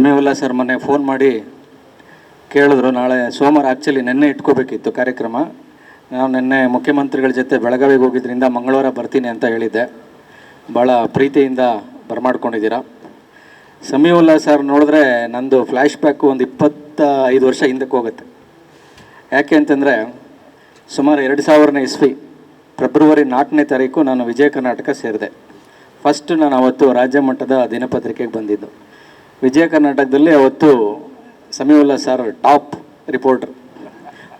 ಸಮಯವಿಲ್ಲ sir, ಮೊನ್ನೆ phone ಮಾಡಿ ಕೇಳಿದ್ರು. ನಾಳೆ ಸೋಮವಾರ ಆ್ಯಕ್ಚುಲಿ ನಿನ್ನೆ ಇಟ್ಕೋಬೇಕಿತ್ತು ಕಾರ್ಯಕ್ರಮ. ನಾನು ನಿನ್ನೆ ಮುಖ್ಯಮಂತ್ರಿಗಳ ಜೊತೆ ಬೆಳಗಾವಿಗೆ ಹೋಗಿದ್ರಿಂದ ಮಂಗಳವಾರ ಬರ್ತೀನಿ ಅಂತ ಹೇಳಿದ್ದೆ. ಭಾಳ ಪ್ರೀತಿಯಿಂದ ಬರಮಾಡ್ಕೊಂಡಿದ್ದೀರಾ? ಸಮೀವುಲ್ಲಾ ಸರ್, ನೋಡಿದ್ರೆ ನಂದು ಫ್ಲ್ಯಾಶ್ ಬ್ಯಾಕು ಒಂದು ಇಪ್ಪತ್ತ ಐದು ವರ್ಷ ಹಿಂದಕ್ಕೆ ಹೋಗುತ್ತೆ. ಯಾಕೆ ಅಂತಂದರೆ ಸುಮಾರು ಎರಡು ಸಾವಿರನೇ ಇಸ್ವಿ, ಫೆಬ್ರವರಿ ನಾಲ್ಕನೇ ತಾರೀಕು ನಾನು ವಿಜಯ ಕರ್ನಾಟಕ ಸೇರಿದೆ. ಫಸ್ಟ್ ನಾನು ಅವತ್ತು ರಾಜ್ಯ ಮಟ್ಟದ ದಿನಪತ್ರಿಕೆಗೆ ಬಂದಿದ್ದು. ವಿಜಯ ಕರ್ನಾಟಕದಲ್ಲಿ ಅವತ್ತು Samiulla sir top reporter,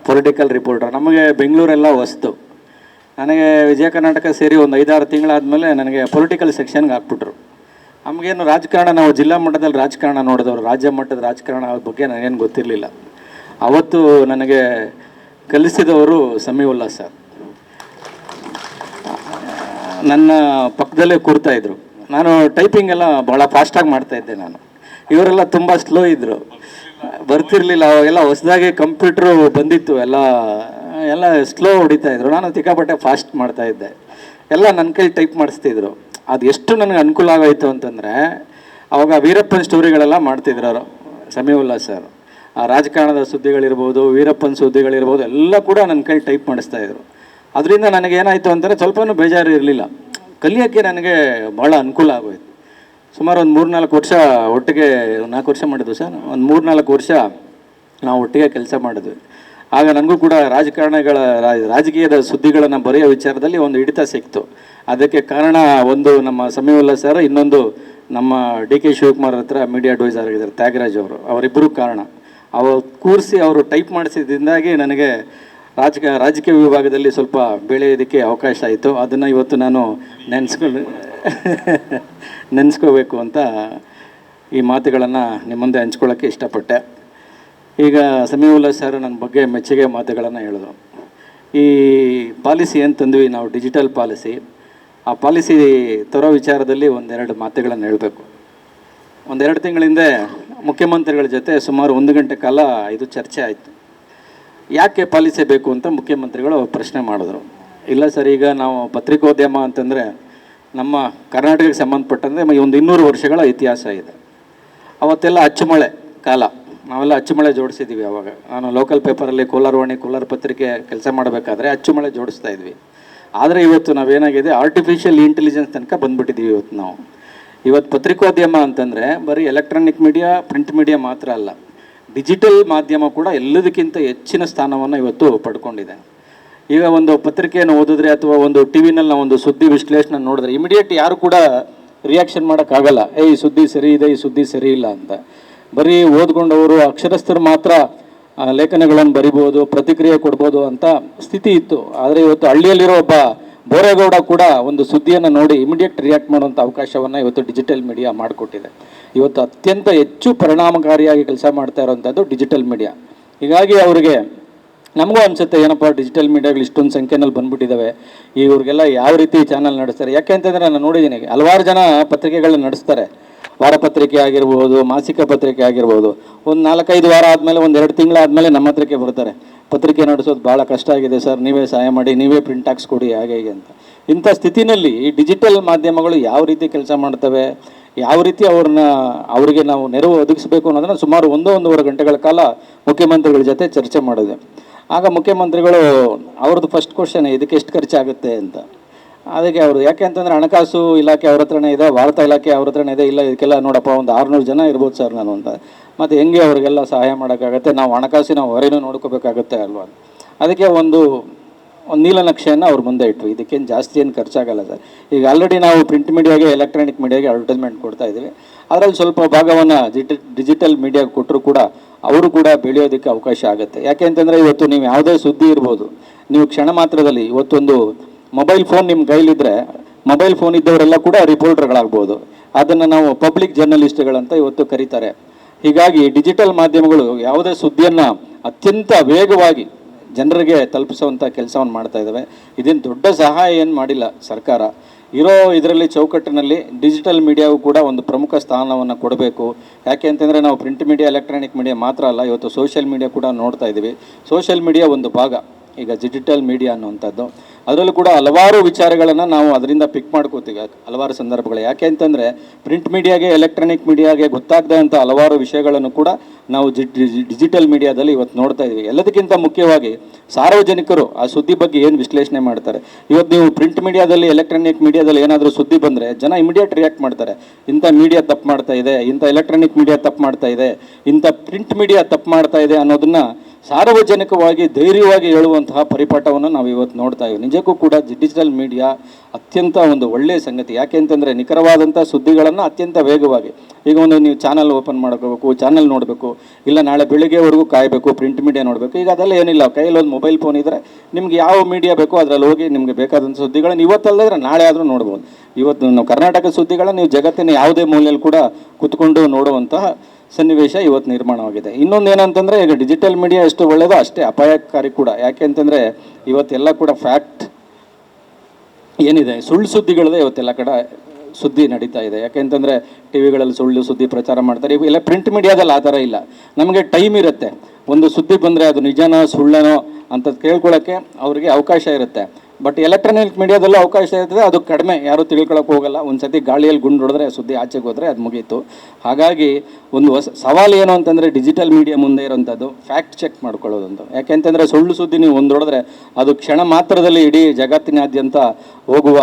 political reporter. ನಮಗೆ ಬೆಂಗಳೂರೆಲ್ಲ ಹೊಸ್ತು. ನನಗೆ ವಿಜಯ ಕರ್ನಾಟಕ ಸೇರಿ ಒಂದು ಐದಾರು ತಿಂಗಳಾದಮೇಲೆ ನನಗೆ ಪೊಲಿಟಿಕಲ್ ಸೆಕ್ಷನ್ಗೆ ಹಾಕ್ಬಿಟ್ರು. ನಮಗೇನು ರಾಜಕಾರಣ, ನಾವು ಜಿಲ್ಲಾ ಮಟ್ಟದಲ್ಲಿ ರಾಜಕಾರಣ ನೋಡಿದವರು, ರಾಜ್ಯ ಮಟ್ಟದ ರಾಜಕಾರಣ ಬಗ್ಗೆ ನನಗೇನು ಗೊತ್ತಿರಲಿಲ್ಲ. ಅವತ್ತು ನನಗೆ ಕಲಿಸಿದವರು ಸಮೀವುಲ್ಲಾ ಸರ್. ನನ್ನ ಪಕ್ಕದಲ್ಲೇ ಕೂರ್ತಾಯಿದ್ರು ನಾನು ಟೈಪಿಂಗ್ ಎಲ್ಲ ಭಾಳ ಫಾಸ್ಟಾಗಿ ಮಾಡ್ತಾಯಿದ್ದೆ ನಾನು. ಇವರೆಲ್ಲ ತುಂಬ ಸ್ಲೋ ಇದ್ದರು ಬರ್ತಿರ್ಲಿಲ್ಲ, ಅವಾಗೆಲ್ಲ ಹೊಸದಾಗಿ ಕಂಪ್ಯೂಟ್ರು ಬಂದಿತ್ತು, ಎಲ್ಲ ಎಲ್ಲ ಸ್ಲೋ ಹೊಡಿತಾ ಇದ್ರು. ನಾನು ತಿಕ್ಕಾಪಟ್ಟೆ ಫಾಸ್ಟ್ ಮಾಡ್ತಾ ಇದ್ದೆ. ಎಲ್ಲ ನನ್ನ ಕೈ ಟೈಪ್ ಮಾಡಿಸ್ತಿದ್ರು. ಅದು ಎಷ್ಟು ನನಗೆ ಅನುಕೂಲ ಆಗೋಯ್ತು ಅಂತಂದರೆ, ಅವಾಗ ವೀರಪ್ಪನ ಸ್ಟೋರಿಗಳೆಲ್ಲ ಮಾಡ್ತಿದ್ರು ಅವರು ಸಮೀವುಲ್ಲಾ ಸರ್ ಆ ರಾಜಕಾರಣದ ಸುದ್ದಿಗಳಿರ್ಬೋದು, ವೀರಪ್ಪನ ಸುದ್ದಿಗಳಿರ್ಬೋದು, ಎಲ್ಲ ಕೂಡ ನನ್ನ ಕೈ ಟೈಪ್ ಮಾಡಿಸ್ತಾ ಇದ್ರು. ಅದರಿಂದ ನನಗೇನಾಯಿತು ಅಂತಂದರೆ, ಸ್ವಲ್ಪನೂ ಬೇಜಾರು ಇರಲಿಲ್ಲ ಕಲಿಯೋಕ್ಕೆ ನನಗೆ ಭಾಳ ಅನುಕೂಲ ಆಗೋಯ್ತು. ಸುಮಾರು ಒಂದು ಮೂರ್ನಾಲ್ಕು ವರ್ಷ ಒಟ್ಟಿಗೆ, ನಾಲ್ಕು ವರ್ಷ ಮಾಡಿದ್ವಿ ಸರ್. ಒಂದು ಮೂರ್ನಾಲ್ಕು ವರ್ಷ ನಾವು ಒಟ್ಟಿಗೆ ಕೆಲಸ ಮಾಡಿದ್ವಿ. ಆಗ ನನಗೂ ಕೂಡ ರಾಜಕಾರಣಿಗಳ, ರಾಜಕೀಯದ ಸುದ್ದಿಗಳನ್ನು ಬರೆಯೋ ವಿಚಾರದಲ್ಲಿ ಒಂದು ಹಿಡಿತ ಸಿಕ್ತು. ಅದಕ್ಕೆ ಕಾರಣ ಒಂದು ನಮ್ಮ ಸಮಯವಲ್ಲ ಸರ್, ಇನ್ನೊಂದು ನಮ್ಮ ಡಿ ಕೆ ಶಿವಕುಮಾರ್ ಹತ್ರ ಮೀಡಿಯಾ ಅಡ್ವೈಸರ್ ಆಗಿದ್ದಾರೆ, ತ್ಯಾಗರಾಜ್ ಅವರು. ಅವರಿಬ್ಬರು ಕಾರಣ. ಅವರು ಕೂರಿಸಿ ಅವರು ಟೈಪ್ ಮಾಡಿಸಿದ್ದರಿಂದಾಗಿ ನನಗೆ ರಾಜಕೀಯ ರಾಜಕೀಯ ವಿಭಾಗದಲ್ಲಿ ಸ್ವಲ್ಪ ಬೆಳೆಯೋದಕ್ಕೆ ಅವಕಾಶ ಆಯಿತು. ಅದನ್ನು ಇವತ್ತು ನಾನು ನೆನೆಸ್ಕೊಂಡು ನೆನೆಸ್ಕೋಬೇಕು ಅಂತ ಈ ಮಾತುಗಳನ್ನು ನಿಮ್ಮ ಮುಂದೆ ಹಂಚ್ಕೊಳ್ಳೋಕ್ಕೆ ಇಷ್ಟಪಟ್ಟೆ. ಈಗ ಸಮೀವುಲ್ಲಾ ಸರ್ ನನ್ನ ಬಗ್ಗೆ ಮೆಚ್ಚುಗೆ ಮಾತುಗಳನ್ನು ಹೇಳಿದ್ರು ಈ ಪಾಲಿಸಿ ಏನು ತಂದ್ವಿ ನಾವು ಡಿಜಿಟಲ್ ಪಾಲಿಸಿ. ಆ ಪಾಲಿಸಿ ತರೋ ವಿಚಾರದಲ್ಲಿ ಒಂದೆರಡು ಮಾತುಗಳನ್ನು ಹೇಳಬೇಕು. ಒಂದೆರಡು ತಿಂಗಳ ಹಿಂದೆ ಮುಖ್ಯಮಂತ್ರಿಗಳ ಜೊತೆ ಸುಮಾರು ಒಂದು ಗಂಟೆ ಕಾಲ ಇದು ಚರ್ಚೆ ಆಯಿತು. ಯಾಕೆ ಪಾಲಿಸಿ ಬೇಕು ಅಂತ ಮುಖ್ಯಮಂತ್ರಿಗಳು ಪ್ರಶ್ನೆ ಮಾಡಿದ್ರು. ಇಲ್ಲ ಸರ್ ಈಗ ನಾವು ಪತ್ರಿಕೋದ್ಯಮ ಅಂತಂದರೆ ನಮ್ಮ ಕರ್ನಾಟಕಕ್ಕೆ ಸಂಬಂಧಪಟ್ಟಂತೆ ಒಂದು ಇನ್ನೂರು ವರ್ಷಗಳ ಇತಿಹಾಸ ಇದೆ. ಅವತ್ತೆಲ್ಲ ಅಚ್ಚುಮಳೆ ಕಾಲ. ನಾವೆಲ್ಲ ಅಚ್ಚುಮಳೆ ಜೋಡಿಸಿದ್ದೀವಿ ಅವಾಗ. ನಾನು ಲೋಕಲ್ ಪೇಪರಲ್ಲಿ ಕೋಲಾರವಾಣಿ, ಕೋಲಾರ ಪತ್ರಿಕೆ ಕೆಲಸ ಮಾಡಬೇಕಾದ್ರೆ ಅಚ್ಚುಮಳೆ ಜೋಡಿಸ್ತಾ ಇದ್ವಿ. ಆದರೆ ಇವತ್ತು ನಾವೇನಾಗಿದೆ ಆರ್ಟಿಫಿಷಿಯಲ್ ಇಂಟೆಲಿಜೆನ್ಸ್ ತನಕ ಬಂದ್ಬಿಟ್ಟಿದ್ದೀವಿ ಇವತ್ತು ನಾವು. ಇವತ್ತು ಪತ್ರಿಕೋದ್ಯಮ ಅಂತಂದರೆ ಬರೀ ಎಲೆಕ್ಟ್ರಾನಿಕ್ ಮೀಡಿಯಾ ಪ್ರಿಂಟ್ ಮೀಡಿಯಾ ಮಾತ್ರ ಅಲ್ಲ ಡಿಜಿಟಲ್ ಮಾಧ್ಯಮ ಕೂಡ ಎಲ್ಲದಕ್ಕಿಂತ ಹೆಚ್ಚಿನ ಸ್ಥಾನವನ್ನು ಇವತ್ತು ಪಡ್ಕೊಂಡಿದೆ. ಈಗ ಒಂದು ಪತ್ರಿಕೆಯನ್ನು ಓದಿದ್ರೆ ಅಥವಾ ಒಂದು ಟಿ ವಿನಲ್ಲಿ ನಾವು ಒಂದು ಸುದ್ದಿ ವಿಶ್ಲೇಷಣೆ ನೋಡಿದ್ರೆ ಇಮಿಡಿಯೇಟ್ ಯಾರು ಕೂಡ ರಿಯಾಕ್ಷನ್ ಮಾಡೋಕ್ಕಾಗಲ್ಲ, ಏ, ಈ ಸುದ್ದಿ ಸರಿ ಇದೆ, ಈ ಸುದ್ದಿ ಸರಿ ಇಲ್ಲ ಅಂತ. ಬರೀ ಓದ್ಕೊಂಡವರು, ಅಕ್ಷರಸ್ಥರು ಮಾತ್ರ ಲೇಖನಗಳನ್ನು ಬರಿಬೋದು, ಪ್ರತಿಕ್ರಿಯೆ ಕೊಡ್ಬೋದು ಅಂತ ಸ್ಥಿತಿ ಇತ್ತು. ಆದರೆ ಇವತ್ತು ಹಳ್ಳಿಯಲ್ಲಿರೋ ಒಬ್ಬ ಬೋರೇಗೌಡ ಕೂಡ ಒಂದು ಸುದ್ದಿಯನ್ನು ನೋಡಿ ಇಮಿಡಿಯೇಟ್ ರಿಯಾಕ್ಟ್ ಮಾಡುವಂಥ ಅವಕಾಶವನ್ನು ಇವತ್ತು ಡಿಜಿಟಲ್ ಮೀಡಿಯಾ ಮಾಡಿಕೊಟ್ಟಿದೆ. ಇವತ್ತು ಅತ್ಯಂತ ಹೆಚ್ಚು ಪರಿಣಾಮಕಾರಿಯಾಗಿ ಕೆಲಸ ಮಾಡ್ತಾ ಇರುವಂಥದ್ದು ಡಿಜಿಟಲ್ ಮೀಡಿಯಾ ಹೀಗಾಗಿ ಅವರಿಗೆ ನಮಗೂ ಅನ್ಸುತ್ತೆ, ಏನಪ್ಪ ಡಿಜಿಟಲ್ ಮೀಡಿಯಾಗಳು ಇಷ್ಟೊಂದು ಸಂಖ್ಯೆನಲ್ಲಿ ಬಂದ್ಬಿಟ್ಟಿದ್ದಾವೆ ಇವ್ರಿಗೆಲ್ಲ ಯಾವ ರೀತಿ ಚಾನಲ್ ನಡೆಸ್ತಾರೆ? ಯಾಕೆ ಅಂತಂದರೆ ನಾನು ನೋಡಿದ್ದೀನಿ, ಹಲವಾರು ಜನ ಪತ್ರಿಕೆಗಳನ್ನ ನಡೆಸ್ತಾರೆ. ವಾರಪತ್ರಿಕೆ ಆಗಿರ್ಬೋದು, ಮಾಸಿಕ ಪತ್ರಿಕೆ ಆಗಿರ್ಬೋದು. ಒಂದು ನಾಲ್ಕೈದು ವಾರ ಆದಮೇಲೆ, ಒಂದು ಎರಡು ತಿಂಗಳಾದಮೇಲೆ ನಮ್ಮ ಹತ್ರಕ್ಕೆ ಬರ್ತಾರೆ. ಪತ್ರಿಕೆ ನಡೆಸೋದು ಭಾಳ ಕಷ್ಟ ಆಗಿದೆ ಸರ್, ನೀವೇ ಸಹಾಯ ಮಾಡಿ, ನೀವೇ ಪ್ರಿಂಟ್ ಹಾಕ್ಸ್ಕೊಡಿ ಹಾಗೆ, ಹೀಗೆ ಅಂತ. ಇಂಥ ಸ್ಥಿತಿನಲ್ಲಿ ಈ ಡಿಜಿಟಲ್ ಮಾಧ್ಯಮಗಳು ಯಾವ ರೀತಿ ಕೆಲಸ ಮಾಡ್ತವೆ? ಯಾವ ರೀತಿ ಅವ್ರನ್ನ, ಅವರಿಗೆ ನಾವು ನೆರವು ಒದಗಿಸಬೇಕು ಅನ್ನೋದನ್ನ ಸುಮಾರು ಒಂದು ಒಂದೂವರೆ ಗಂಟೆಗಳ ಕಾಲ ಮುಖ್ಯಮಂತ್ರಿಗಳ ಜೊತೆ ಚರ್ಚೆ ಮಾಡಿದೆ. ಆಗ ಮುಖ್ಯಮಂತ್ರಿಗಳು ಅವ್ರದ್ದು ಫಸ್ಟ್ ಕ್ವಶನ್ ಇದಕ್ಕೆ ಎಷ್ಟು ಖರ್ಚಾಗುತ್ತೆ ಅಂತ. ಅದಕ್ಕೆ ಅವರು, ಯಾಕೆ ಅಂತಂದರೆ ಹಣಕಾಸು ಇಲಾಖೆ ಅವ್ರ ಹತ್ರನೇ ಇದೆ, ವಾರ್ತಾ ಇಲಾಖೆ ಅವ್ರ ಹತ್ರನೇ ಇದೆ, ಇಲ್ಲ ಇದಕ್ಕೆಲ್ಲ ನೋಡಪ್ಪ, ಒಂದು ಆರುನೂರು ಜನ ಇರ್ಬೋದು ಸರ್ ನಾನು ಅಂತ. ಮತ್ತು ಹೆಂಗೆ ಅವರಿಗೆಲ್ಲ ಸಹಾಯ ಮಾಡೋಕ್ಕಾಗತ್ತೆ? ನಾವು ಹಣಕಾಸಿನ ಹೊರೆನೂ ನೋಡ್ಕೋಬೇಕಾಗುತ್ತೆ ಅಲ್ವಾ? ಅದಕ್ಕೆ ಒಂದು ಒಂದು ನೀಲನಕ್ಷೆಯನ್ನು ಅವ್ರು ಮುಂದೆ ಇಟ್ಟರು ಇದಕ್ಕೇನು ಜಾಸ್ತಿ ಏನು ಖರ್ಚಾಗಲ್ಲ ಸರ್. ಈಗ ಆಲ್ರೆಡಿ ನಾವು ಪ್ರಿಂಟ್ ಮೀಡಿಯಾಗೆ ಎಲೆಕ್ಟ್ರಾನಿಕ್ ಮೀಡಿಯಾಗೆ ಅಡ್ವರ್ಟೈಸ್ಮೆಂಟ್ ಕೊಡ್ತಾ ಇದ್ದೀವಿ. ಅದರಲ್ಲಿ ಸ್ವಲ್ಪ ಭಾಗವನ್ನು ಡಿಜಿ ಡಿಜಿಟಲ್ ಮೀಡಿಯಾಗೆ ಕೊಟ್ಟರು ಕೂಡ ಅವರು ಕೂಡ ಬೆಳೆಯೋದಕ್ಕೆ ಅವಕಾಶ ಆಗುತ್ತೆ. ಯಾಕೆ ಅಂತಂದರೆ ಇವತ್ತು ನೀವು ಯಾವುದೇ ಸುದ್ದಿ ಇರ್ಬೋದು, ನೀವು ಕ್ಷಣ ಮಾತ್ರದಲ್ಲಿ ಇವತ್ತೊಂದು ಮೊಬೈಲ್ ಫೋನ್ ನಿಮ್ಮ ಕೈಲಿದ್ದರೆ ಮೊಬೈಲ್ ಫೋನ್ ಇದ್ದವರೆಲ್ಲ ಕೂಡ ರಿಪೋರ್ಟರ್ಗಳಾಗ್ಬೋದು. ಅದನ್ನು ನಾವು ಪಬ್ಲಿಕ್ ಜರ್ನಲಿಸ್ಟ್ಗಳಂತ ಇವತ್ತು ಕರೀತಾರೆ. ಹೀಗಾಗಿ ಡಿಜಿಟಲ್ ಮಾಧ್ಯಮಗಳು ಯಾವುದೇ ಸುದ್ದಿಯನ್ನು ಅತ್ಯಂತ ವೇಗವಾಗಿ ಜನರಿಗೆ ತಲುಪಿಸುವಂಥ ಕೆಲಸವನ್ನು ಮಾಡ್ತಾ ಇದ್ದಾವೆ ಇದೇನು ದೊಡ್ಡ ಸಹಾಯ ಏನು ಮಾಡಿಲ್ಲ ಸರ್ಕಾರ. ಇರೋ ಇದರಲ್ಲಿ ಚೌಕಟ್ಟಿನಲ್ಲಿ ಡಿಜಿಟಲ್ ಮೀಡಿಯಾವು ಕೂಡ ಒಂದು ಪ್ರಮುಖ ಸ್ಥಾನವನ್ನು ಕೊಡಬೇಕು. ಯಾಕೆ ಅಂತಂದರೆ ನಾವು ಪ್ರಿಂಟ್ ಮೀಡಿಯಾ, ಎಲೆಕ್ಟ್ರಾನಿಕ್ ಮೀಡಿಯಾ ಮಾತ್ರ ಅಲ್ಲ, ಇವತ್ತು ಸೋಷಿಯಲ್ ಮೀಡಿಯಾ ಕೂಡ ನೋಡ್ತಾ ಇದ್ದೀವಿ ಸೋಷಿಯಲ್ ಮೀಡಿಯಾ ಒಂದು ಭಾಗ. ಈಗ ಡಿಜಿಟಲ್ ಮೀಡಿಯಾ ಅನ್ನುವಂಥದ್ದು. ಅದರಲ್ಲೂ ಕೂಡ ಹಲವಾರು ವಿಚಾರಗಳನ್ನು ನಾವು ಅದರಿಂದ ಪಿಕ್ ಮಾಡ್ಕೋತೀವಿ. ಹಲವಾರು ಸಂದರ್ಭಗಳು ಯಾಕೆ ಅಂತಂದರೆ ಪ್ರಿಂಟ್ ಮೀಡಿಯಾಗೆ ಎಲೆಕ್ಟ್ರಾನಿಕ್ ಮೀಡಿಯಾಗೆ ಗೊತ್ತಾಗದಂಥ ಹಲವಾರು ವಿಷಯಗಳನ್ನು ಕೂಡ ನಾವು ಡಿಜಿಟಲ್ ಮೀಡಿಯಾದಲ್ಲಿ ಇವತ್ತು ನೋಡ್ತಾ ಇದ್ದೀವಿ ಎಲ್ಲದಕ್ಕಿಂತ ಮುಖ್ಯವಾಗಿ ಸಾರ್ವಜನಿಕರು ಆ ಸುದ್ದಿ ಬಗ್ಗೆ ಏನು ವಿಶ್ಲೇಷಣೆ ಮಾಡ್ತಾರೆ? ಇವತ್ತು ನೀವು ಪ್ರಿಂಟ್ ಮೀಡಿಯಾದಲ್ಲಿ ಎಲೆಕ್ಟ್ರಾನಿಕ್ ಮೀಡಿಯಾದಲ್ಲಿ ಏನಾದರೂ ಸುದ್ದಿ ಬಂದರೆ ಜನ ಇಮಿಡಿಯೇಟ್ ರಿಯಾಕ್ಟ್ ಮಾಡ್ತಾರೆ. ಇಂಥ ಮೀಡಿಯಾ ತಪ್ಪು ಮಾಡ್ತಾ ಇದೆ, ಇಂಥ ಎಲೆಕ್ಟ್ರಾನಿಕ್ ಮೀಡಿಯಾ ತಪ್ಪು ಮಾಡ್ತಾ ಇದೆ, ಇಂಥ ಪ್ರಿಂಟ್ ಮೀಡಿಯಾ ತಪ್ಪು ಮಾಡ್ತಾ ಇದೆ ಅನ್ನೋದನ್ನ ಸಾರ್ವಜನಿಕವಾಗಿ ಧೈರ್ಯವಾಗಿ ಹೇಳುವಂತಹ ಪರಿಪಾಠವನ್ನು ನಾವು ಇವತ್ತು ನೋಡ್ತಾ ಇದ್ದೀವಿ. ನಿಜಕ್ಕೂ ಕೂಡ ಡಿಜಿಟಲ್ ಮೀಡಿಯಾ ಅತ್ಯಂತ ಒಂದು ಒಳ್ಳೆಯ ಸಂಗತಿ. ಯಾಕೆ ಅಂತಂದರೆ ನಿಖರವಾದಂಥ ಸುದ್ದಿಗಳನ್ನು ಅತ್ಯಂತ ವೇಗವಾಗಿ, ಈಗ ಒಂದು ನೀವು ಚಾನಲ್ ಓಪನ್ ಮಾಡ್ಕೋಬೇಕು ಚಾನಲ್ ನೋಡಬೇಕು, ಇಲ್ಲ ನಾಳೆ ಬೆಳಿಗ್ಗೆವರೆಗೂ ಕಾಯಬೇಕು ಪ್ರಿಂಟ್ ಮೀಡಿಯಾ ನೋಡಬೇಕು, ಈಗ ಅದೆಲ್ಲ ಏನಿಲ್ಲ. ಕೈಯಲ್ಲಿ ಒಂದು ಮೊಬೈಲ್ ಫೋನ್ ಇದ್ದರೆ ನಿಮ್ಗೆ ಯಾವ ಮೀಡಿಯಾ ಬೇಕೋ ಅದರಲ್ಲಿ ಹೋಗಿ ನಿಮಗೆ ಬೇಕಾದಂಥ ಸುದ್ದಿಗಳನ್ನು ಇವತ್ತಲ್ಲದ್ರೆ ನಾಳೆ ಆದರೂ ನೋಡ್ಬೋದು. ಇವತ್ತು ನಾವು ಕರ್ನಾಟಕ ಸುದ್ದಿಗಳನ್ನು ನೀವು ಜಗತ್ತಿನ ಯಾವುದೇ ಮೂಲೆಯಲ್ಲಿ ಕೂಡ ಕುತ್ಕೊಂಡು ನೋಡುವಂತಹ ಸನ್ನಿವೇಶ ಇವತ್ತು ನಿರ್ಮಾಣವಾಗಿದೆ. ಇನ್ನೊಂದು ಏನಂತಂದರೆ ಈಗ ಡಿಜಿಟಲ್ ಮೀಡಿಯಾ ಎಷ್ಟು ಒಳ್ಳೆಯದೋ ಅಷ್ಟೇ ಅಪಾಯಕಾರಿ ಕೂಡ. ಯಾಕೆ ಅಂತಂದರೆ ಇವತ್ತೆಲ್ಲ ಕೂಡ ಫ್ಯಾಕ್ಟ್ ಏನಿದೆ? ಸುಳ್ಳು ಸುದ್ದಿಗಳದೇ ಇವತ್ತೆಲ್ಲ ಕಡೆ ಸುದ್ದಿ ನಡೀತಾ ಇದೆ. ಯಾಕೆಂತಂದರೆ ಟಿ ವಿಗಳಲ್ಲಿ ಸುಳ್ಳು ಸುದ್ದಿ ಪ್ರಚಾರ ಮಾಡ್ತಾರೆ. ಇವೆಲ್ಲ ಪ್ರಿಂಟ್ ಮೀಡಿಯಾದಲ್ಲಿ ಆ ಥರ ಇಲ್ಲ. ನಮಗೆ ಟೈಮ್ ಇರುತ್ತೆ. ಒಂದು ಸುದ್ದಿ ಬಂದರೆ ಅದು ನಿಜನೋ ಸುಳ್ಳನೋ ಅಂತ ಕೇಳ್ಕೊಳ್ಳೋಕ್ಕೆ ಅವರಿಗೆ ಅವಕಾಶ ಇರುತ್ತೆ. ಬಟ್ ಎಲೆಕ್ಟ್ರಾನಿಕ್ ಮೀಡಿಯಾದಲ್ಲೂ ಅವಕಾಶ ಇರ್ತದೆ. ಅದು ಕಡಿಮೆ. ಯಾರೂ ತಿಳ್ಕೊಳಕ್ಕೆ ಹೋಗಲ್ಲ. ಒಂದು ಸತಿ ಗಾಳಿಯಲ್ಲಿ ಗುಂಡು ಹೊಡೆದ್ರೆ, ಸುದ್ದಿ ಆಚೆಗೆ ಹೋದರೆ ಅದು ಮುಗೀತು. ಹಾಗಾಗಿ ಒಂದು ಹೊಸ ಸವಾಲು ಏನು ಅಂತಂದರೆ ಡಿಜಿಟಲ್ ಮೀಡಿಯಾ ಮುಂದೆ ಇರೋಂಥದ್ದು ಫ್ಯಾಕ್ಟ್ ಚೆಕ್ ಮಾಡ್ಕೊಳ್ಳೋದಂತ ಯಾಕೆಂತಂದರೆ ಸುಳ್ಳು ಸುದ್ದಿ ನೀವು ಒಂದು ಹೊಡೆದ್ರೆ ಅದು ಕ್ಷಣ ಮಾತ್ರದಲ್ಲಿ ಇಡೀ ಜಗತ್ತಿನಾದ್ಯಂತ ಹೋಗುವ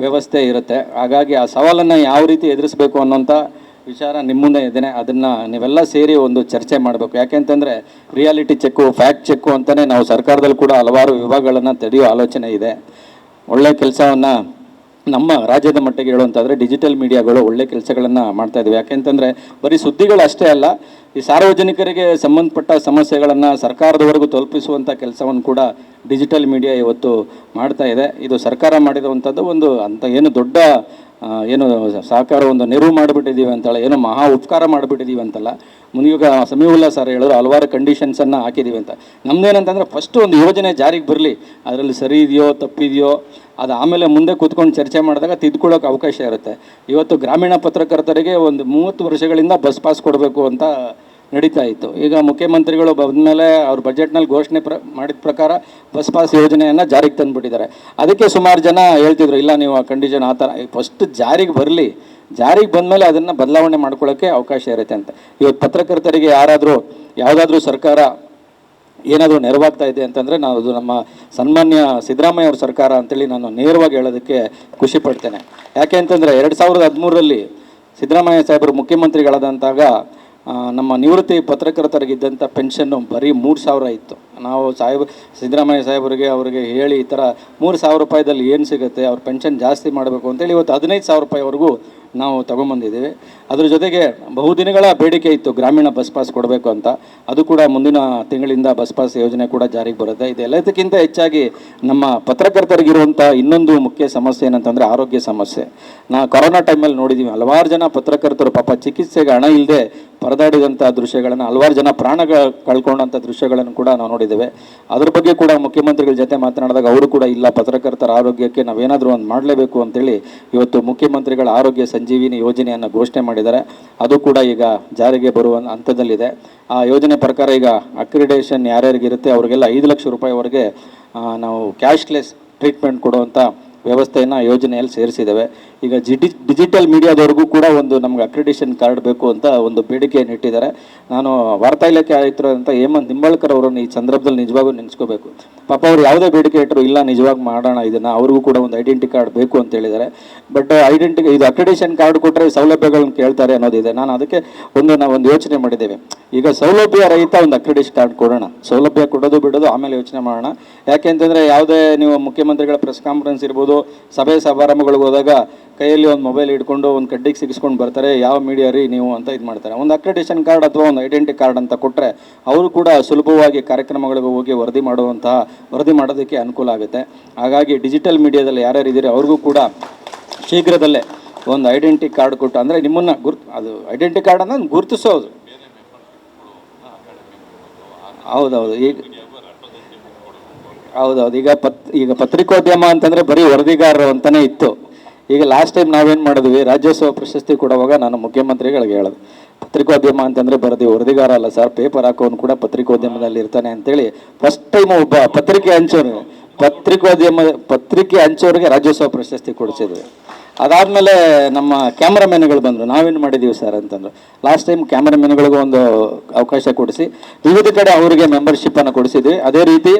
ವ್ಯವಸ್ಥೆ ಇರುತ್ತೆ. ಹಾಗಾಗಿ ಆ ಸವಾಲನ್ನು ಯಾವ ರೀತಿ ಎದುರಿಸಬೇಕು ಅನ್ನೋಂಥ ವಿಚಾರ ನಿಮ್ಮ ಮುಂದೆ ಇದ್ದೇನೆ ಅದನ್ನು ನೀವೆಲ್ಲ ಸೇರಿ ಒಂದು ಚರ್ಚೆ ಮಾಡಬೇಕು. ಯಾಕೆಂತಂದರೆ ರಿಯಾಲಿಟಿ ಚೆಕ್ಕು ಫ್ಯಾಕ್ಟ್ ಚೆಕ್ಕು ಅಂತಲೇ ನಾವು ಸರ್ಕಾರದಲ್ಲಿ ಕೂಡ ಹಲವಾರು ವಿಭಾಗಗಳನ್ನು ತೆರೆಯೋ ಆಲೋಚನೆ ಇದೆ. ಒಳ್ಳೆಯ ಕೆಲಸವನ್ನು ನಮ್ಮ ರಾಜ್ಯದ ಮಟ್ಟಿಗೆ ಹೇಳುವಂತಾದರೆ ಡಿಜಿಟಲ್ ಮೀಡಿಯಾಗಳು ಒಳ್ಳೆ ಕೆಲಸಗಳನ್ನು ಮಾಡ್ತಾ ಇದ್ದಾವೆ ಯಾಕೆಂತಂದರೆ ಬರೀ ಸುದ್ದಿಗಳು ಅಷ್ಟೇ ಅಲ್ಲ, ಈ ಸಾರ್ವಜನಿಕರಿಗೆ ಸಂಬಂಧಪಟ್ಟ ಸಮಸ್ಯೆಗಳನ್ನು ಸರ್ಕಾರದವರೆಗೂ ತಲುಪಿಸುವಂಥ ಕೆಲಸವನ್ನು ಕೂಡ ಡಿಜಿಟಲ್ ಮೀಡಿಯಾ ಇವತ್ತು ಮಾಡ್ತಾ ಇದೆ. ಇದು ಸರ್ಕಾರ ಮಾಡಿರುವಂಥದ್ದು ಒಂದು ಅಂತ ಏನು ದೊಡ್ಡ ಏನು ಸಹಕಾರ ಒಂದು ನೆರವು ಮಾಡಿಬಿಟ್ಟಿದ್ದೀವಿ ಅಂತಲ್ಲ, ಏನೋ ಮಹಾ ಉಪಕಾರ ಮಾಡಿಬಿಟ್ಟಿದ್ದೀವಿ ಅಂತಲ್ಲ, ಮುನಿಯುಗ ಸಮೀವುಲ್ಲಾ ಸರ್ ಹೇಳಿದ್ರು, ಹಲವಾರು ಕಂಡೀಷನ್ಸನ್ನು ಹಾಕಿದ್ದೀವಿ ಅಂತ. ನಮ್ದೇನಂತಂದರೆ ಫಸ್ಟ್ ಒಂದು ಯೋಜನೆ ಜಾರಿಗೆ ಬರಲಿ, ಅದರಲ್ಲಿ ಸರಿ ಇದೆಯೋ, ತಪ್ಪಿದೆಯೋ, ಅದು ಆಮೇಲೆ ಮುಂದೆ ಕೂತ್ಕೊಂಡು ಚರ್ಚೆ ಮಾಡಿದಾಗ ತಿದ್ಕೊಳ್ಳೋಕೆ ಅವಕಾಶ ಇರುತ್ತೆ. ಇವತ್ತು ಗ್ರಾಮೀಣ ಪತ್ರಕರ್ತರಿಗೆ ಒಂದು ಮೂವತ್ತು ವರ್ಷಗಳಿಂದ ಬಸ್ ಪಾಸ್ ಕೊಡಬೇಕು ಅಂತ ನಡೀತಾ ಇತ್ತು. ಈಗ ಮುಖ್ಯಮಂತ್ರಿಗಳು ಬಂದಮೇಲೆ ಅವ್ರ ಬಜೆಟ್ನಲ್ಲಿ ಘೋಷಣೆ ಪ್ರ, ಮಾಡಿದ ಪ್ರಕಾರ ಬಸ್ ಪಾಸ್ ಯೋಜನೆಯನ್ನು ಜಾರಿಗೆ ತಂದುಬಿಟ್ಟಿದ್ದಾರೆ. ಅದಕ್ಕೆ ಸುಮಾರು ಜನ ಹೇಳ್ತಿದ್ರು, ಇಲ್ಲ, ನೀವು ಆ ಕಂಡೀಷನ್ ಆ ಥರ ಫಸ್ಟ್ ಜಾರಿಗೆ ಬರಲಿ. ಜಾರಿಗೆ ಬಂದಮೇಲೆ ಅದನ್ನು ಬದಲಾವಣೆ ಮಾಡ್ಕೊಳ್ಳೋಕ್ಕೆ ಅವಕಾಶ ಇರುತ್ತೆ ಅಂತ. ಇವತ್ತು ಪತ್ರಕರ್ತರಿಗೆ ಯಾರಾದರೂ, ಯಾವುದಾದ್ರೂ ಸರ್ಕಾರ ಏನಾದರೂ ನೆರವಾಗ್ತಾ ಇದೆ ಅಂತಂದರೆ ನಾವು ಅದು ನಮ್ಮ ಸನ್ಮಾನ್ಯ ಸಿದ್ದರಾಮಯ್ಯ ಅವ್ರ ಸರ್ಕಾರ ಅಂತೇಳಿ ನಾನು ನೇರವಾಗಿ ಹೇಳೋದಕ್ಕೆ ಖುಷಿ ಪಡ್ತೇನೆ. ಯಾಕೆ ಅಂತಂದರೆ ಎರಡು ಸಾವಿರದ ಹದಿಮೂರರಲ್ಲಿ ಸಿದ್ದರಾಮಯ್ಯ ಸಾಹೇಬರು ಮುಖ್ಯಮಂತ್ರಿಗಳಾದಂತಾಗ ನಮ್ಮ ನಿವೃತ್ತಿ ಪತ್ರಕರ್ತರಿಗಿದ್ದಂಥ ಪೆನ್ಷನ್ನು ಬರೀ ಮೂರು ಸಾವಿರ ಇತ್ತು. ನಾವು ಸಾಹೇಬ್, ಸಿದ್ದರಾಮಯ್ಯ ಸಾಹೇಬರಿಗೆ ಅವರಿಗೆ ಹೇಳಿ ಈ ಥರ ಮೂರು ಸಾವಿರ ರೂಪಾಯಿದಲ್ಲಿ ಏನು ಸಿಗುತ್ತೆ, ಅವ್ರ ಪೆನ್ಷನ್ ಜಾಸ್ತಿ ಮಾಡಬೇಕು ಅಂತೇಳಿ ಇವತ್ತು ಹದಿನೈದು ಸಾವಿರ ರೂಪಾಯಿವರೆಗೂ ನಾವು ತಗೊಂಬಂದಿದ್ದೀವಿ. ಅದ್ರ ಜೊತೆಗೆ ಬಹುದಿನಗಳ ಬೇಡಿಕೆ ಇತ್ತು ಗ್ರಾಮೀಣ ಬಸ್ ಪಾಸ್ ಕೊಡಬೇಕು ಅಂತ. ಅದು ಕೂಡ ಮುಂದಿನ ತಿಂಗಳಿಂದ ಬಸ್ ಪಾಸ್ ಯೋಜನೆ ಕೂಡ ಜಾರಿಗೆ ಬರುತ್ತೆ. ಇದೆಲ್ಲದಕ್ಕಿಂತ ಹೆಚ್ಚಾಗಿ ನಮ್ಮ ಪತ್ರಕರ್ತರಿಗಿರುವಂಥ ಇನ್ನೊಂದು ಮುಖ್ಯ ಸಮಸ್ಯೆ ಏನಂತಂದರೆ ಆರೋಗ್ಯ ಸಮಸ್ಯೆ. ನಾ ಕೊರೋನಾ ಟೈಮಲ್ಲಿ ನೋಡಿದ್ದೀವಿ ಹಲವಾರು ಜನ ಪತ್ರಕರ್ತರು ಪಾಪ ಚಿಕಿತ್ಸೆಗೆ ಹಣ ಇಲ್ಲದೆ ಪರದಾಡಿದಂಥ ದೃಶ್ಯಗಳನ್ನು, ಹಲವಾರು ಜನ ಪ್ರಾಣ ಕಳ್ಕೊಂಡಂಥ ದೃಶ್ಯಗಳನ್ನು ಕೂಡ ನಾವು ನೋಡಿದ್ದೇವೆ. ಅದ್ರ ಬಗ್ಗೆ ಕೂಡ ಮುಖ್ಯಮಂತ್ರಿಗಳ ಜೊತೆ ಮಾತನಾಡಿದಾಗ ಅವರು ಕೂಡ ಇಲ್ಲ, ಪತ್ರಕರ್ತರ ಆರೋಗ್ಯಕ್ಕೆ ನಾವೇನಾದರೂ ಒಂದು ಮಾಡಲೇಬೇಕು ಅಂತೇಳಿ ಇವತ್ತು ಮುಖ್ಯಮಂತ್ರಿಗಳ ಆರೋಗ್ಯ ಸಂಜೀವಿನಿ ಯೋಜನೆಯನ್ನು ಘೋಷಣೆ ಮಾಡಿದ್ದಾರೆ. ಅದು ಕೂಡ ಈಗ ಜಾರಿಗೆ ಬರುವ ಹಂತದಲ್ಲಿದೆ. ಆ ಯೋಜನೆ ಪ್ರಕಾರ ಈಗ ಅಕ್ರಿಡೇಷನ್ ಯಾರ್ಯಾರಿಗಿರುತ್ತೆ ಅವರಿಗೆಲ್ಲ ಐದು ಲಕ್ಷ ರೂಪಾಯಿವರೆಗೆ ನಾವು ಕ್ಯಾಶ್ಲೆಸ್ ಟ್ರೀಟ್ಮೆಂಟ್ ಕೊಡುವಂಥ ವ್ಯವಸ್ಥೆಯನ್ನು ಯೋಜನೆಯಲ್ಲಿ ಸೇರಿಸಿದ್ದೇವೆ. ಈಗ ಜಿಡಿ ಡಿಜಿಟಲ್ ಮೀಡಿಯಾದವರೆಗೂ ಕೂಡ ಒಂದು ನಮ್ಗೆ ಅಕ್ರಿಡೇಷನ್ ಕಾರ್ಡ್ ಬೇಕು ಅಂತ ಒಂದು ಬೇಡಿಕೆಯನ್ನು ಇಟ್ಟಿದ್ದಾರೆ. ನಾನು ವಾರ್ತಾ ಇಲಾಖೆ ಆಯುಕ್ತರಂತ ಹೇಮಂತ್ ನಿಂಬಾಳ್ಕರ್ ಅವರನ್ನು ಈ ಸಂದರ್ಭದಲ್ಲಿ ನಿಜವಾಗೂ ನೆನೆಸ್ಕೋಬೇಕು. ಪಾಪ ಅವ್ರು ಯಾವುದೇ ಬೇಡಿಕೆ ಇಟ್ಟರು ಇಲ್ಲ, ನಿಜವಾಗಿ ಮಾಡೋಣ, ಇದನ್ನು ಅವ್ರಿಗೂ ಕೂಡ ಒಂದು ಐಡೆಂಟಿ ಕಾರ್ಡ್ ಬೇಕು ಅಂತ ಹೇಳಿದ್ದಾರೆ. ಬಟ್ ಐಡೆಂಟಿ ಇದು ಅಕ್ರಿಡೇಷನ್ ಕಾರ್ಡ್ ಕೊಟ್ಟರೆ ಸೌಲಭ್ಯಗಳನ್ನ ಕೇಳ್ತಾರೆ ಅನ್ನೋದಿದೆ. ನಾನು ಅದಕ್ಕೆ ಒಂದು ನಾವು ಒಂದು ಯೋಚನೆ ಮಾಡಿದ್ದೇವೆ. ಈಗ ಸೌಲಭ್ಯ ರಹಿತ ಒಂದು ಅಕ್ರೆಡೇಷನ್ ಕಾರ್ಡ್ ಕೊಡೋಣ. ಸೌಲಭ್ಯ ಕೊಡೋದು ಬಿಡೋದು, ಆಮೇಲೆ ಯೋಚನೆ ಮಾಡೋಣ. ಯಾಕೆಂತಂದರೆ ಯಾವುದೇ ನೀವು ಮುಖ್ಯಮಂತ್ರಿಗಳ ಪ್ರೆಸ್ ಕಾನ್ಫರೆನ್ಸ್ ಇರ್ಬೋದು, ಸಭೆ ಸಮಾರಂಭಗಳಿಗೆ ಹೋದಾಗ ಕೈಯಲ್ಲಿ ಒಂದು ಮೊಬೈಲ್ ಹಿಡ್ಕೊಂಡು ಒಂದು ಕಡ್ಡಿಗೆ ಸಿಗಿಸ್ಕೊಂಡು ಬರ್ತಾರೆ, ಯಾವ ಮೀಡಿಯಾ ರೀ ನೀವು ಅಂತ ಇದು ಮಾಡ್ತಾರೆ. ಒಂದು ಅಕ್ರೆಡಿಟೇಷನ್ ಕಾರ್ಡ್ ಅಥವಾ ಒಂದು ಐಡೆಂಟಿ ಕಾರ್ಡ್ ಅಂತ ಕೊಟ್ಟರೆ ಅವರು ಕೂಡ ಸುಲಭವಾಗಿ ಕಾರ್ಯಕ್ರಮಗಳಿಗೆ ಹೋಗಿ ವರದಿ ಮಾಡುವಂತಹ, ವರದಿ ಮಾಡೋದಕ್ಕೆ ಅನುಕೂಲ ಆಗುತ್ತೆ. ಹಾಗಾಗಿ ಡಿಜಿಟಲ್ ಮೀಡಿಯಾದಲ್ಲಿ ಯಾರ್ಯಾರು ಇದ್ದೀರಿ, ಅವ್ರಿಗೂ ಕೂಡ ಶೀಘ್ರದಲ್ಲೇ ಒಂದು ಐಡೆಂಟಿ ಕಾರ್ಡ್ ಕೊಟ್ಟು, ಅಂದರೆ ನಿಮ್ಮನ್ನು ಗುರ್ತು, ಅದು ಐಡೆಂಟಿ ಕಾರ್ಡ್ ಅನ್ನೋದು ಗುರುತಿಸೋದು. ಹೌದೌದು, ಈಗ ಹೌದೌದು, ಈಗ ಪತ್, ಈಗ ಪತ್ರಿಕೋದ್ಯಮ ಅಂತಂದರೆ ಬರೀ ವರದಿಗಾರರು ಅಂತಲೇ ಇತ್ತು. ಈಗ ಲಾಸ್ಟ್ ಟೈಮ್ ನಾವೇನು ಮಾಡಿದ್ವಿ, ರಾಜ್ಯೋತ್ಸವ ಪ್ರಶಸ್ತಿ ಕೊಡುವಾಗ ನಾನು ಮುಖ್ಯಮಂತ್ರಿಗಳಿಗೆ ಹೇಳಿದೆ, ಪತ್ರಿಕೋದ್ಯಮ ಅಂತಂದರೆ ಬರದಿ ವರದಿಗಾರ ಅಲ್ಲ ಸರ್ ಪೇಪರ್ ಹಾಕೋನು ಕೂಡ ಪತ್ರಿಕೋದ್ಯಮದಲ್ಲಿ ಇರ್ತಾನೆ ಅಂತೇಳಿ ಫಸ್ಟ್ ಟೈಮ್ ಒಬ್ಬ ಪತ್ರಿಕೆ ಹಂಚೋರು, ಪತ್ರಿಕೋದ್ಯಮ, ಪತ್ರಿಕೆ ಹಂಚೋರಿಗೆ ರಾಜ್ಯೋತ್ಸವ ಪ್ರಶಸ್ತಿ ಕೊಡಿಸಿದ್ವಿ. ಅದಾದಮೇಲೆ ನಮ್ಮ ಕ್ಯಾಮ್ರಾಮೆನ್ಗಳು ಬಂದರು, ನಾವೇನು ಮಾಡಿದ್ದೀವಿ ಸರ್ ಅಂತಂದರು ಲಾಸ್ಟ್ ಟೈಮ್ ಕ್ಯಾಮ್ರಾಮೆನ್ಗಳಿಗೂ ಒಂದು ಅವಕಾಶ ಕೊಡಿಸಿ, ವಿವಿಧ ಕಡೆ ಅವರಿಗೆ ಮೆಂಬರ್ಶಿಪ್ಪನ್ನು ಕೊಡಿಸಿದ್ವಿ, ಅದೇ ರೀತಿ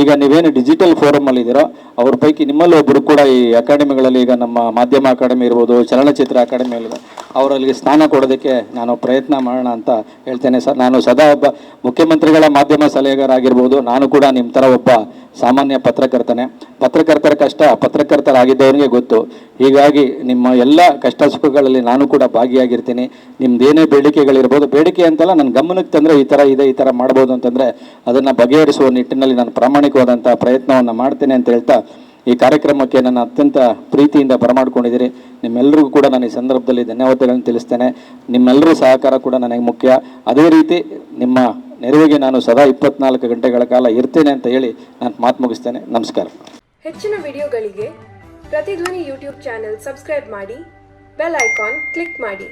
ಈಗ ನೀವೇನು ಡಿಜಿಟಲ್ ಫೋರಮಲ್ಲಿ ಇದ್ದೀರೋ, ಅವ್ರ ಪೈಕಿ ನಿಮ್ಮಲ್ಲಿ ಒಬ್ಬರು ಕೂಡ ಈ ಅಕಾಡೆಮಿಗಳಲ್ಲಿ ಈಗ ನಮ್ಮ ಮಾಧ್ಯಮ ಅಕಾಡೆಮಿ ಇರ್ಬೋದು, ಚಲನಚಿತ್ರ ಅಕಾಡೆಮಿ ಇರ್ಬೋದು ಅವರಲ್ಲಿ ಸ್ಥಾನ ಕೊಡೋದಕ್ಕೆ ನಾನು ಪ್ರಯತ್ನ ಮಾಡೋಣ ಅಂತ ಹೇಳ್ತೇನೆ ಸರ್. ನಾನು ಸದಾ ಒಬ್ಬ ಮುಖ್ಯಮಂತ್ರಿಗಳ ಮಾಧ್ಯಮ ಸಲಹೆಗಾರಾಗಿರ್ಬೋದು, ನಾನು ಕೂಡ ನಿಮ್ಮ ಥರ ಒಬ್ಬ ಸಾಮಾನ್ಯ ಪತ್ರಕರ್ತನೆ. ಪತ್ರಕರ್ತರ ಕಷ್ಟ, ಪತ್ರಕರ್ತರಾಗಿದ್ದವನಿಗೆ ಗೊತ್ತು. ಹೀಗಾಗಿ ನಿಮ್ಮ ಎಲ್ಲ ಕಷ್ಟ ಸುಖಗಳಲ್ಲಿ ನಾನು ಕೂಡ ಭಾಗಿಯಾಗಿರ್ತೀನಿ. ನಿಮ್ದೇನೇ ಬೇಡಿಕೆಗಳಿರ್ಬೋದು, ಬೇಡಿಕೆ ಅಂತಲ್ಲ ನನ್ನ ಗಮನಕ್ಕೆ ತಂದರೆ ಈ ಥರ ಇದೆ, ಈ ಥರ ಮಾಡ್ಬೋದು ಅಂತಂದರೆ ಅದನ್ನು ಬಗೆಹರಿಸುವ ನಿಟ್ಟಿನಲ್ಲಿ ನಾನು ಪ್ರಾಮಾಣಿಕವಾದಂಥ ಪ್ರಯತ್ನವನ್ನು ಮಾಡ್ತೇನೆ ಅಂತ ಹೇಳ್ತಾ ಈ ಕಾರ್ಯಕ್ರಮಕ್ಕೆ ನನ್ನ ಅತ್ಯಂತ ಪ್ರೀತಿಯಿಂದ ಬರಮಾಡ್ಕೊಂಡಿದ್ದೀರಿ. ನಿಮ್ಮೆಲ್ಲರಿಗೂ ಕೂಡ ನಾನು ಈ ಸಂದರ್ಭದಲ್ಲಿ ಧನ್ಯವಾದಗಳನ್ನು ತಿಳಿಸ್ತೇನೆ. ನಿಮ್ಮೆಲ್ಲರೂ ಸಹಕಾರ ಕೂಡ ನನಗೆ ಮುಖ್ಯ. ಅದೇ ರೀತಿ ನಿಮ್ಮ ನೆರವಿಗೆ ನಾನು ಸದಾ ಇಪ್ಪತ್ನಾಲ್ಕು ಗಂಟೆಗಳ ಕಾಲ ಇರ್ತೇನೆ ಅಂತ ಹೇಳಿ ನಾನು ಮಾತು ಮುಗಿಸ್ತೇನೆ. ನಮಸ್ಕಾರ. ಹೆಚ್ಚಿನ ವಿಡಿಯೋಗಳಿಗೆ ಪ್ರತಿಧ್ವನಿ ಯೂಟ್ಯೂಬ್ ಚಾನೆಲ್ ಸಬ್ಸ್ಕ್ರೈಬ್ ಮಾಡಿ, ಬೆಲ್ ಐಕಾನ್ ಕ್ಲಿಕ್ ಮಾಡಿ.